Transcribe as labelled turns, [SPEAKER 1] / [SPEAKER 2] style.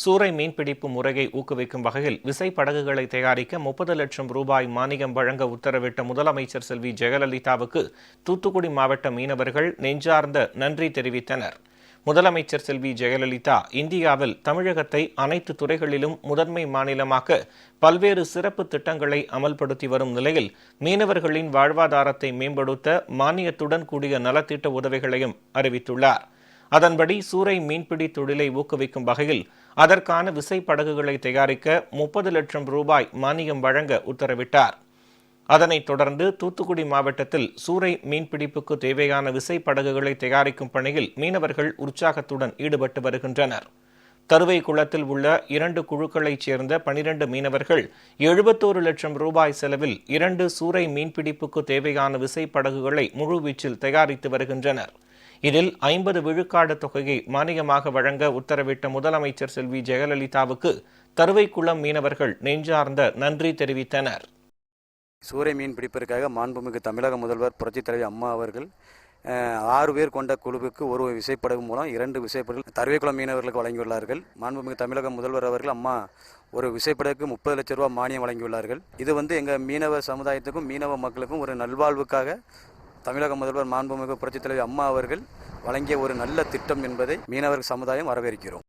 [SPEAKER 1] சூறை மீன்பிடிப்பு முறையை ஊக்குவிக்கும் வகையில் விசைப்படகுகளை தயாரிக்க முப்பது லட்சம் ரூபாய் மானியம் வழங்க உத்தரவிட்ட முதலமைச்சர் செல்வி ஜெயலலிதாவுக்கு தூத்துக்குடி மாவட்ட மீனவர்கள் நெஞ்சார்ந்த நன்றி தெரிவித்தனர். முதலமைச்சர் செல்வி ஜெயலலிதா இந்தியாவில் தமிழகத்தை அனைத்து துறைகளிலும் முதன்மை மாநிலமாக்க பல்வேறு சிறப்பு திட்டங்களை அமல்படுத்தி வரும் நிலையில் மீனவர்களின் வாழ்வாதாரத்தை மேம்படுத்த மானியத்துடன் கூடிய நலத்திட்ட உதவிகளையும் அறிவித்துள்ளார். அதன்படி சூறை மீன்பிடி தொழிலை ஊக்குவிக்கும் வகையில் அதற்கான விசைப்படகுகளை தயாரிக்க முப்பது லட்சம் ரூபாய் மானியம் வழங்க உத்தரவிட்டார். அதனைத் தொடர்ந்து தூத்துக்குடி மாவட்டத்தில் சூறை மீன்பிடிப்புக்கு தேவையான விசைப்படகுகளை தயாரிக்கும் பணியில் மீனவர்கள் உற்சாகத்துடன் ஈடுபட்டு வருகின்றனர். தருவை குளத்தில் உள்ள இரண்டு குழுக்களைச் சேர்ந்த பனிரண்டு மீனவர்கள் எழுபத்தோரு லட்சம் ரூபாய் செலவில் இரண்டு சூறை மீன்பிடிப்புக்கு தேவையான விசைப்படகுகளை முழுவீச்சில் தயாரித்து வருகின்றனர். இதில் ஐம்பது விழுக்காடு தொகையை மானியமாக வழங்க உத்தரவிட்ட முதலமைச்சர் செல்வி ஜெயலலிதாவுக்கு தருவைக்குளம் மீனவர்கள் நெஞ்சார்ந்த நன்றி தெரிவித்தனர்.
[SPEAKER 2] சூறை மீன் பிடிப்பதற்காக மாண்புமிகு தமிழக முதல்வர் புரட்சித் தலைவி அம்மா அவர்கள் ஆறு பேர் கொண்ட குழுவுக்கு ஒரு விசைப்படகு மூலம் இரண்டு விசைப்படகு தருவைக்குளம் மீனவர்களுக்கு வழங்கியுள்ளார்கள். மாண்புமிகு தமிழக முதல்வர் அவர்கள் அம்மா ஒரு விசைப்படகுக்கு முப்பது லட்சம் ரூபா மானியம் வழங்கியுள்ளார்கள். இது வந்து எங்கள் மீனவ சமுதாயத்துக்கும் மீனவ மக்களுக்கும் ஒரு நல்வாழ்வுக்காக தமிழக முதல்வர் மாண்புமிகு புரட்சித் தலைவி அம்மா அவர்கள் வழங்கிய ஒரு நல்ல திட்டம் என்பதை மீனவர் சமுதாயம் வரவேற்கிறோம்.